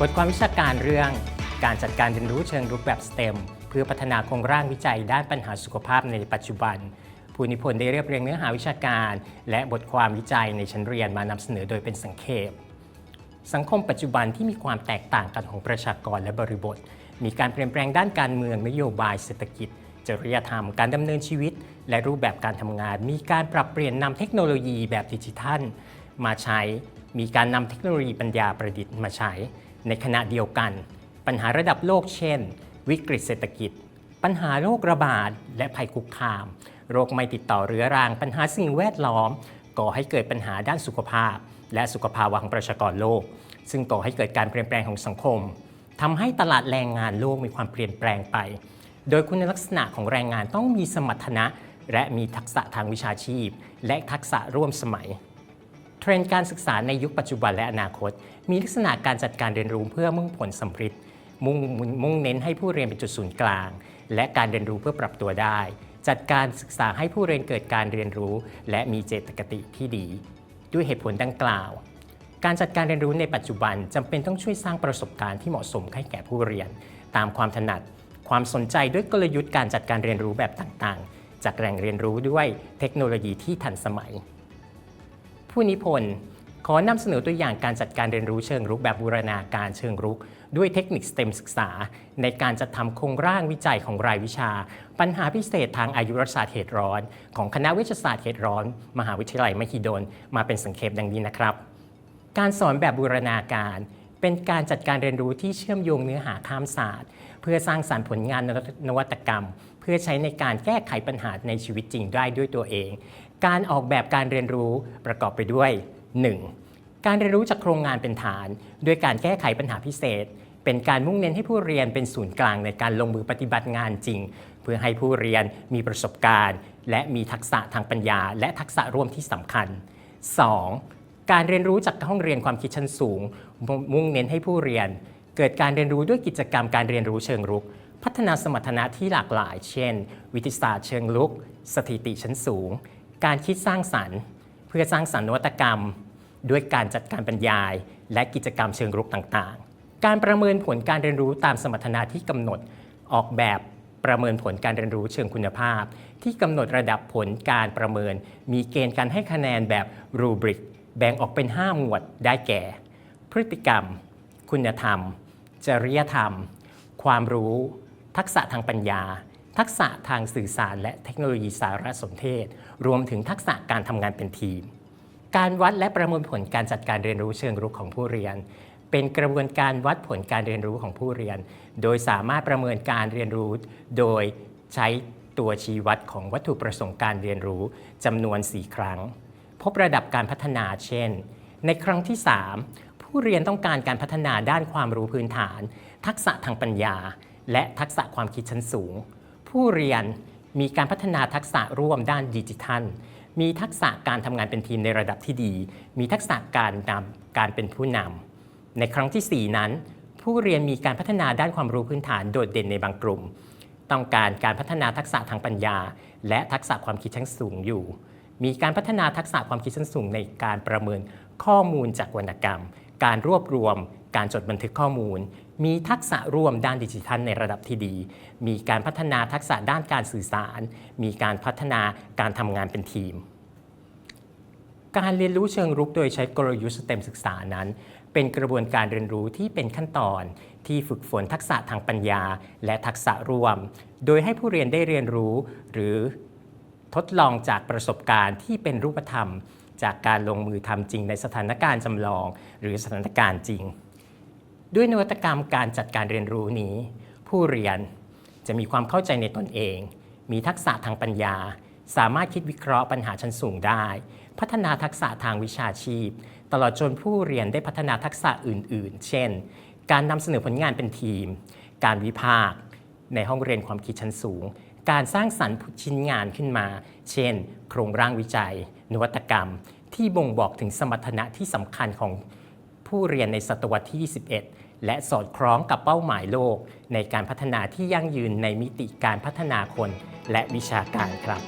บทความวิชาการเรื่องการจัดการเรียนรู้เชิงรุกแบบ STEM เพื่อพัฒนาโครงร่างวิจัยด้านปัญหาสุขภาพในปัจจุบัน ผู้นิพนธ์ได้เรียบเรียงเนื้อหาวิชาการ และบทความวิจัยในชั้นเรียนมานำเสนอโดยเป็นสังเขปสังคมปัจจุบันที่มีความแตกต่างกันของประชากรและบริบท มีการเปลี่ยนแปลงด้านการเมืองนโยบายเศรษฐกิจ จริยธรรม การดำเนินชีวิต และรูปแบบการทำงาน มีการปรับเปลี่ยนนำเทคโนโลยีแบบดิจิทัล มาใช้ มีการนำเทคโนโลยีปัญญาประดิษฐ์มาใช้ ในขณะเดียวกัน ปัญหาระดับโลกเช่น วิกฤตเศรษฐกิจ ปัญหาโรคระบาด และภัยคุกคาม โรคไม่ติดต่อเรื้อรัง ปัญหาสิ่งแวดล้อม ก่อให้เกิดปัญหาด้านสุขภาพ และสุขภาวะของประชากรโลก ซึ่งก่อให้เกิดการเปลี่ยนแปลงของสังคมทำให้ตลาดแรงงานโลกมีความเปลี่ยนแปลงไป โดยคุณลักษณะของแรงงานต้องมีสมรรถนะ และมีทักษะทางวิชาชีพ และทักษะร่วมสมัย เทรนด์การศึกษาในยุคปัจจุบันและอนาคต มีลักษณะการจัดการเรียนรู้เพื่อมุ่งผลสำเร็จมุ่งมุ่งเน้นให้ผู้เรียนเป็นจุดศูนย์กลาง และการเรียนรู้เพื่อปรับตัวได้ จัดการศึกษาให้ผู้เรียนเกิดการเรียนรู้ และมีเจตคติที่ดี ด้วยเหตุผลดังกล่าว การจัดการเรียนรู้ในปัจจุบันจำเป็นต้องช่วยสร้างประสบการณ์ที่เหมาะสมให้แก่ผู้เรียน ตามความถนัด ความสนใจด้วยกลยุทธ์การจัดการเรียนรู้แบบต่างๆ จากแหล่งเรียนรู้ด้วยเทคโนโลยีที่ทันสมัย ผู้นิพนธ์ขอนำเสนอตัวอย่างการจัดการเรียนรู้เชิงรุกแบบบูรณาการเชิงรุก ด้วยเทคนิค STEM ศึกษา ในการจัดทำโครงร่างวิจัยของรายวิชา ปัญหาพิเศษทางอายุรศาสตร์เหตุร้อน ของคณะวิทยาศาสตร์เหตุร้อน มหาวิทยาลัยมหิดล มาเป็นสังเขปดังนี้นะครับ การสอนแบบบูรณาการเป็นการจัดการเรียนรู้ที่เชื่อมโยงเนื้อหาข้ามศาสตร์ เพื่อสร้างสารรค์ผลงานนวัตกรรม เพื่อใช้ในการแก้ไขปัญหาในชีวิตจริงได้ด้วยตัวเอง การออกแบบการเรียนรู้ประกอบไปด้วย 1. การเรียนรู้จากโครงงานเป็นฐาน ด้วยการแก้ไขปัญหาพิเศษ เป็นการมุ่งเน้นให้ผู้เรียนเป็นศูนย์กลางในการลงมือปฏิบัติงานจริง เพื่อให้ผู้เรียนมีประสบการณ์ และมีทักษะทางปัญญา และทักษะร่วมที่สำคัญ 2. การเรียนรู้จากห้องเรียนความคิดชั้นสูง มุ่งเน้นให้ผู้เรียน เกิดการเรียนรู้ด้วยกิจกรรมการเรียนรู้เชิงรุก พัฒนาสมรรถนะที่หลากหลาย เช่น วิทยาศาสตร์เชิงลุก สถิติชั้นสูง การคิดสร้างสรรค์ เพื่อสร้างสรรค์นวัตกรรม ด้วยการจัดการบรรยาย และกิจกรรมเชิงรุกต่างๆ การประเมินผลการเรียนรู้ตามสมรรถนะที่กำหนดออกแบบประเมินผลการเรียนรู้เชิงคุณภาพ ที่กำหนดระดับผลการประเมิน มีเกณฑ์การให้คะแนนแบบรูบริก แบ่งออกเป็น 5 หมวดได้แก่ พฤติกรรม คุณธรรม จริยธรรม ความรู้ ทักษะทางปัญญา ทักษะทางสื่อสารและเทคโนโลยีสารสนเทศ รวมถึงทักษะการทำงานเป็นทีม การวัดและประเมินผลการจัดการเรียนรู้เชิงรุกของผู้เรียน เป็นกระบวนการวัดผลการเรียนรู้ของผู้เรียน โดยสามารถประเมินการเรียนรู้โดยใช้ตัวชี้วัดของวัตถุประสงค์การเรียนรู้จำนวน 4 ครั้ง พบระดับการพัฒนาเช่น ในครั้งที่ 3 ผู้เรียนต้องการการพัฒนาด้านความรู้พื้นฐาน ทักษะทางปัญญา และทักษะความคิดชั้นสูง ผู้เรียนมีการพัฒนาทักษะร่วมด้านดิจิทัล มีทักษะการทำงานเป็นทีมในระดับที่ดี มีทักษะการนำการเป็นผู้นำในครั้งที่ 4 นั้น ผู้เรียนมีการพัฒนาด้านความรู้พื้นฐานโดดเด่นในบางกลุ่ม ต้องการการพัฒนาทักษะทางปัญญา และทักษะความคิดชั้นสูงอยู่ มีการพัฒนาทักษะความคิดชั้นสูงในการประเมินข้อมูลจากวรรณกรรม การรวบรวม การจดบันทึกข้อมูล มีทักษะร่วมด้านดิจิทัลในระดับที่ดี มีการพัฒนาทักษะด้านการสื่อสาร มีการพัฒนาการทำงานเป็นทีม การเรียนรู้เชิงรุกโดยใช้กลยุทธ์สเต็มศึกษานั้น เป็นกระบวนการเรียนรู้ที่เป็นขั้นตอน ที่ฝึกฝนทักษะทางปัญญา และทักษะร่วม โดยให้ผู้เรียนได้เรียนรู้ หรือทดลองจากประสบการณ์ที่เป็นรูปธรรม จากการลงมือทำจริงในสถานการณ์จำลอง หรือสถานการณ์จริง ด้วยนวัตกรรมการจัดการเรียนรู้นี้ ผู้เรียนจะมีความเข้าใจในตนเอง มีทักษะทางปัญญา สามารถคิดวิเคราะห์ปัญหาชั้นสูงได้ พัฒนาทักษะทางวิชาชีพ ตลอดจนผู้เรียนได้พัฒนาทักษะอื่น ๆ เช่น การนำเสนอผลงานเป็นทีม การวิพากษ์ในห้องเรียนความคิดชั้นสูง การสร้างสรรค์ชิ้นงานขึ้นมา เช่น โครงร่างวิจัย นวัตกรรม ที่บ่งบอกถึงสมรรถนะที่สำคัญของ ผู้เรียนในศตวรรษที่ 21 และสอดคล้องกับเป้าหมายโลก ในการพัฒนาที่ยั่งยืนในมิติการพัฒนาคนและวิชาการครับ